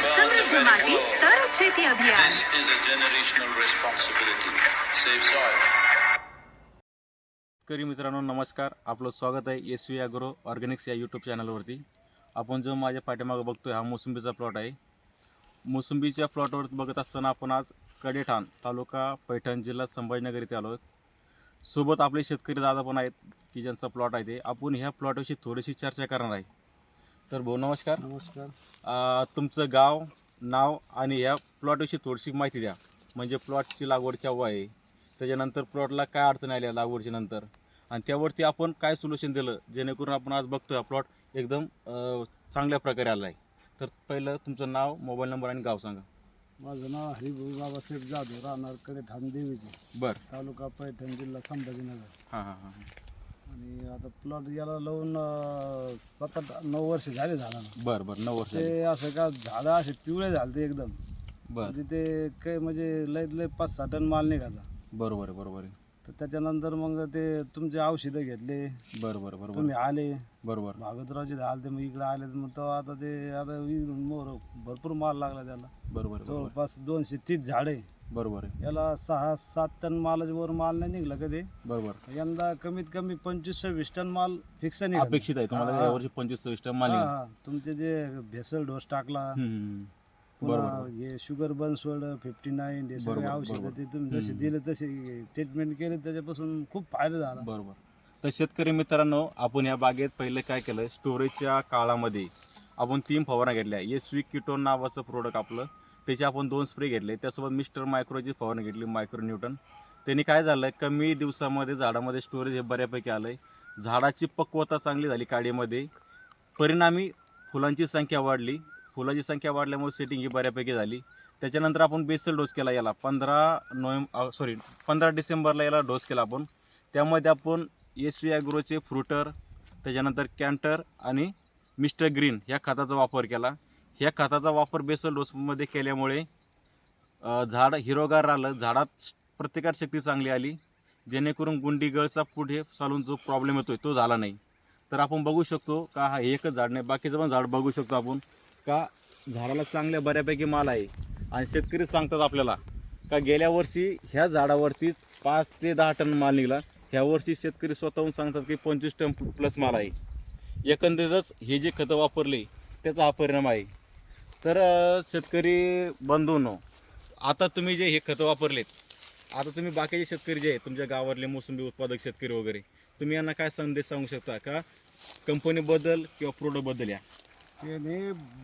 समृद्ध माती तर शेती अभियान. शेतकरी मित्रांनो नमस्कार. आपलं स्वागत आहे एस व्ही ॲग्रो ऑर्गॅनिक्स या यूट्यूब चॅनलवरती आपण जो माझ्या पाठीमागं बघतोय हा मोसंबीचा प्लॉट आहे. मोसंबीच्या प्लॉटवर बघत असताना आपण आज कडेठाण तालुका पैठण जिल्हा संभाजीनगर इथे आलो आहोत. सोबत आपले शेतकरी दादा पण आहेत की ज्यांचा प्लॉट आहे ते. आपण ह्या प्लॉटविषयी थोडीशी चर्चा करणार आहे. तर भाऊ नमस्कार. नमस्कार. अं, तुमचं गाव नाव आणि ह्या प्लॉटविषयी थोडीशी माहिती द्या. म्हणजे प्लॉटची लागवड केव्हा आहे? त्याच्यानंतर प्लॉटला काय अडचण आल्या लागवडच्या नंतर? आणि त्यावरती आपण काय सोल्युशन दिलं? जेणेकरून आपण आज बघतोय हा प्लॉट एकदम अं, चांगल्या प्रकारे आला आहे तर पहिलं तुमचं नाव मोबाईल नंबर आणि गाव सांगा. माझं नाव हरिभाऊ बाबासाहेब जाधव राहणार कडे ठाणदेवीचे बरं. तालुका पैठण जिल्हा संभाजीनगर. हां हां हां. आणि आता प्लॉट याला लावून अं, सात आठ नऊ वर्ष झाले झाडाला बरं बरं नऊ वर्ष झाली. ते असं का झाडं असे पिवळे झाले ते एकदम. बरं. म्हणजे ते काही म्हणजे लय लय पाच सहा टन माल निघाला. बरोबर आहे बरोबर आहे. तर त्याच्यानंतर मग ते तुमचे औषधं घेतले. बरं बरं बरोबर तुम्ही आले. बरोबर. भागतरावचे आले ते मग इकडे आले तर मग तो आता ते आता मोर भरपूर माल लागला त्याला. बरोबर बरोबर जवळपास दोनशे तीस झाडे बरोबर आहे. याला सहा सात टन मालाच्या वर माल नाही निघला कधी? बरोबर. यंदा कमीत कमी पंचवीस सव्वीस टन माल फिक्स निघाला. अपेक्षित आहे तुम्हाला हा. यावर्षी पंचवीस सव्वीस टन माल हा, निघाला. हा. तुमचे जे भेसळ डोस टाकला हम्म, हम्म. पुन्हा बरोबर हे शुगर बन सोड फिफ्टी नाईन हे सगळे बरोबर, औषधं बरोबर. ते तुम्ही जसे दिले तसे ट्रीटमेंट केले त्याच्यापासून खूप फायदा झाला. बरोबर. तर शेतकरी मित्रांनो आपण या बागेत पहिले काय केलं? स्टोरेजच्या काळामध्ये आपण तीन फवारण्या घेतल्या. एस वी किटोन नावाचं प्रोडक्ट आपलं. त्याचे आपण दोन स्प्रे घेतले. त्यासोबत मिस्टर मायक्रोची फवारणी घेतली मायक्रो न्यूटन. त्यांनी काय झालं आहे कमी दिवसामध्ये झाडामध्ये स्टोरेज हे बऱ्यापैकी आलं आहे झाडाची पक्वता चांगली झाली काडीमध्ये. परिणामी फुलांची संख्या वाढली. फुलाची संख्या वाढल्यामुळे सेटिंग ही बऱ्यापैकी झाली. त्याच्यानंतर आपण बेसल डोस केला याला. पंधरा नोव्हेंबर सॉरी पंधरा डिसेंबरला याला डोस केला आपण. त्यामध्ये आपण एस वी ॲग्रोचे फ्रुटर त्याच्यानंतर कॅन्टर आणि मिस्टर ग्रीन ह्या खताचा वापर केला. ह्या खताचा वापर बेसल डोसमध्ये केल्यामुळे झाड हिरोगार राहिलं. झाडात प्रतिकार शक्ती चांगली आली. जेणेकरून गुंडी गळचा पुढे चालून जो प्रॉब्लेम येतो तो झाला नाही. तर आपण बघू शकतो का हा एकच झाड नाही बाकीचं पण झाड बघू शकतो आपण. का झाडाला चांगल्या बऱ्यापैकी माल आहे. आणि शेतकरी सांगतात आपल्याला का गेल्या वर्षी ह्या झाडावरतीच पाच ते दहा टन माल निघाला. ह्या वर्षी शेतकरी स्वतःहून सांगतात की पंचवीस टन प्लस माल आहे. एकंदरीतच हे जे खतं वापरले त्याचा हा परिणाम आहे. तर शेतकरी बंधूंनो आता तुम्ही जे हे खतं वापरलेत आता तुम्ही बाकीचे शेतकरी जे आहेत तुमच्या गावातले मोसंबी उत्पादक शेतकरी वगैरे तुम्ही यांना काय संदेश सांगू शकता का कंपनीबद्दल किंवा प्रोडक्टबद्दल या त्याने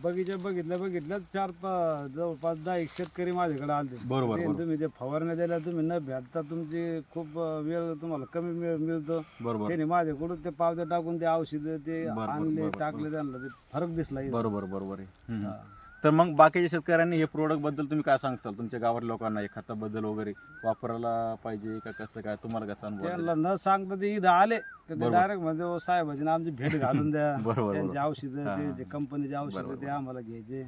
बगीचा बघितल्या बघितल्या चार पाच जवळपास दहा एक शेतकरी माझ्याकडे आले बरोबर, बरोबर. तुम्ही जे फवारण्या दिल्या तुम्ही न भेटता तुमची खूप अं, वेळ तुम्हाला कमी वेळ मिळतो बरोबर त्याने माझ्याकडून ते पावत्या टाकून ते औषधं ते बरोबर, आणले बरोबर, टाकले त्यांना ते फरक दिसला इथं. बरोबर बरोबर आहे हम्म. हा. तर मग बाकीच्या शेतकऱ्यांनी हे प्रोडक्टबद्दल तुम्ही काय सांगसाल तुमच्या गावातल्या लोकांना हे खताबद्दल वगैरे वापरायला पाहिजे का कसं काय? तुम्हाला कसं अनुभव आला? न सांगता ते इथं आले. तर ते बरोबर. डायरेक्ट म्हणजे "ओ, साहेबाची आमची भेट घालून द्या. बरोबर, त्यांची बरोबर. औषधं हा, ते कंपनीचे बरोबर, औषधं ते आम्हाला घ्यायचे.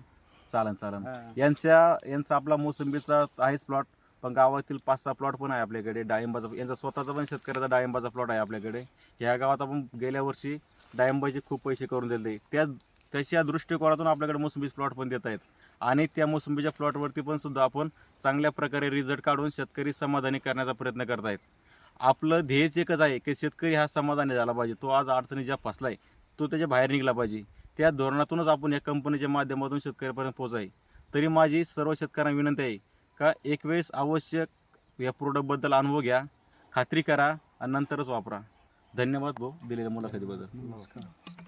चालन चालन. हा. यांच्या यांचा आपला मोसंबीचा आहेच प्लॉट पण गावातील पाच सहा प्लॉट पण आहे आपल्याकडे. डाळिंबाचा यांचा स्वतःचा पण शेतकऱ्याचा डाळिंबाचा प्लॉट आहे आपल्याकडे. ह्या गावात आपण गेल्या वर्षी डाळिंबाचे खूप पैसे करून दिले. त्या त्याच्या दृष्टिकोनातून आपल्याकडे मोसंबीचे प्लॉट पण देत आहेत. आणि त्या मोसंबीच्या प्लॉटवरती पण सुद्धा आपण चांगल्या प्रकारे रिझल्ट काढून शेतकरी समाधानी करण्याचा प्रयत्न करत आहेत आपलं ध्येयच एकच आहे की शेतकरी हा समाधानी झाला पाहिजे. तो आज अडचणी ज्या फसलाय तो त्याच्या बाहेर निघला पाहिजे. त्या धोरणातूनच आपण या कंपनीच्या माध्यमातून शेतकऱ्यापर्यंत पोहोचाय तरी माझी सर्व शेतकऱ्यांना विनंती आहे का एक वेळेस आवश्यक या प्रोडक्टबद्दल अनुभव घ्या खात्री करा आणि नंतरच वापरा. धन्यवाद भाऊ दिलेल्या मुलाखतीबद्दल. नमस्कार.